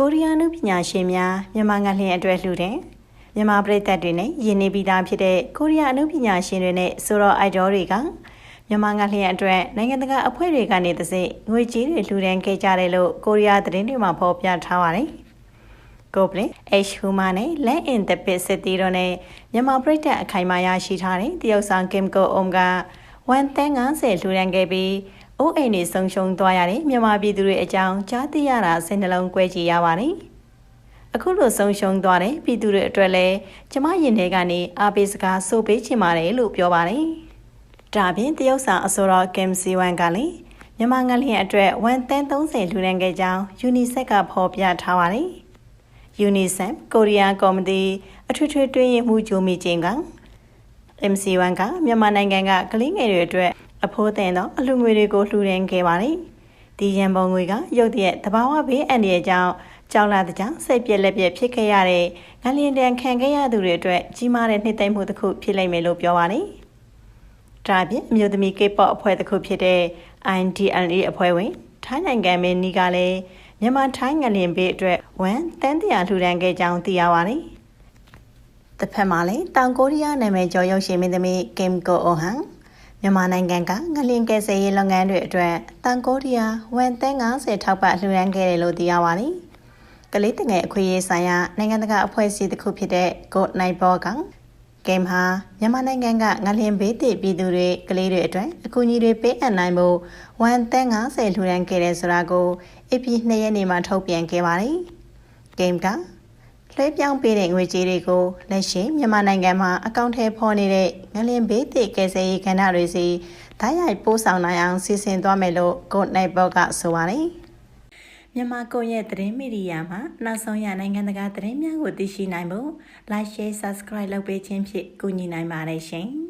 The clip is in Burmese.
ကိုရီးယားနုပညာရှင်များမြန်မာငါလျင်အတွက်လှူတဲ့မြန်မာပြည်သက်တွေနဲ့ယဉ်နေပြီးသားဖြစ်တဲ့ကိုရီးယားအနုပညာရှင်တွေနဲ့ဆိုတော့ idol တွေကမြန်မာငါလျင်အတွက်နိုင်ငံတကာအဖွဲ့တွေကနေသစိငွေကြေးတွေလှူဒန်းခဲ့ကြတယ်လို့ကိုရီးယားသတင်းတွေမှာဖော်ပြထားပါတယ်။ကိုပလင် H Huma နဲ့ Let in the Pit City တို့နဲ့မြန်မာပြည်သက်အခိုင်အမာရရှိထားတဲ့တရုတ်ဆောင် Kim Go Eun က150လှူဒန်းခဲ့ပြီး အိုးအိမ်တွေဆုံရှုံသွားရတဲ့မြန်မာပြည်သူတွေအကြောင်းကြားသိရတာစိတ်နှလုံးကွဲကြည်ရပါတယ်။အခုလိုဆုံရှုံသွားတဲ့ပြည်သူတွေအတွက်လည်းကျမရင်ထဲကနေအားပေးစကားဆိုပေးချင်ပါတယ်လို့ပြောပါတယ်။ဒါပြင်တရုတ်ဆောင်အစောတော်ကင်စီဝမ်ကလည်းမြန်မာငလျင်အတွက်ဝန်တန်း30လှူဒန်းခဲ့ကြောင်း UNICEF ကဖော်ပြထားပါတယ်။ UNICEF ကိုရီးယားကော်မတီအထွေထွေတွင်းရင်မှုဂျိုမီချင်းက MC1 ကမြန်မာနိုင်ငံကကလေးငယ်တွေအတွက် အဖိုးတင်သောအလှငွေတွေကိုလှူဒန်းခဲ့ပါတယ်။ဒီရန်ပုံငွေကရုတ်တရက်တဘာဝဘေးအန္တရာယ်ကြောင့်ကြောက်လာတဲ့ကြောင့်စိတ်ပြက်လက်ပြက်ဖြစ်ခဲ့ရတဲ့ငလျင်တန်ခံခဲ့ရသူတွေအတွက်ကြီးမားတဲ့နှစ်သိမ့်မှုတစ်ခုဖြစ်လိမ့်မယ်လို့ပြောပါတယ်။ဒါပြင်အမျိုးသမီး K-pop အဖွဲ့တစ်ခုဖြစ်တဲ့ IDLE အဖွဲ့ဝင်ထိုင်းနိုင်ငံမင်းနီကလည်းမြန်မာထိုင်းငလျင်ဘေးအတွက်ဝန်တန်းတရာလှူဒန်းခဲ့ကြောင်းသိရပါတယ်။တစ်ဖက်မှာလည်းတောင်ကိုရီးယားနာမည်ကျော်ရုပ်ရှင်မင်းသမီး Kim Go Eun ဟန် မြန်မာနိုင်ငံကငလင်ကယ်ဆယ်ရေးလုပ်ငန်းတွေအတွက်တန်ကိုရီးယားဝန်သန်း90ထောက်ပံ့လှူဒါန်းခဲ့တယ်လို့သိရပါတယ်။ကလေးတငယ်အခွင့်အရေးဆိုင်ရာနိုင်ငံတကာအဖွဲ့အစည်းတစ်ခုဖြစ်တဲ့ Good Night Ball ကဂိမ်းဟာမြန်မာနိုင်ငံကငလင်ဘေးတည်ပြည်သူတွေကလေးတွေအတွက်အကူအညီတွေပေးအပ်နိုင်ဖို့ဝန်သန်း90လှူဒါန်းခဲ့တယ်ဆိုတာကို AP 2ရက်နေ့မှာထုတ်ပြန်ခဲ့ပါတယ်။ဂိမ်းက လွှဲပြောင်းပေးတဲ့ငွေကြေးတွေကိုလက်ရှိမြန်မာနိုင်ငံမှာအကောင့်ထဲဖော်နေတဲ့ငလင်ဘေးတိကယ်ဆယ်ရေးကဏ္ဍတွေစီဓာတ်ရိုက်ပို့ဆောင်နိုင်အောင်စီစဉ်သွားမယ်လို့ Good Night Box ကဆိုပါတယ်။မြန်မာကိုရဲ့သတင်းမီဒီယာမှာနောက်ဆုံးရနိုင်ငံတကာသတင်းများကိုသိရှိနိုင်ဖို့ Like Share Subscribe လုပ်ပေးခြင်းဖြင့်ကူညီနိုင်ပါတယ်ရှင်။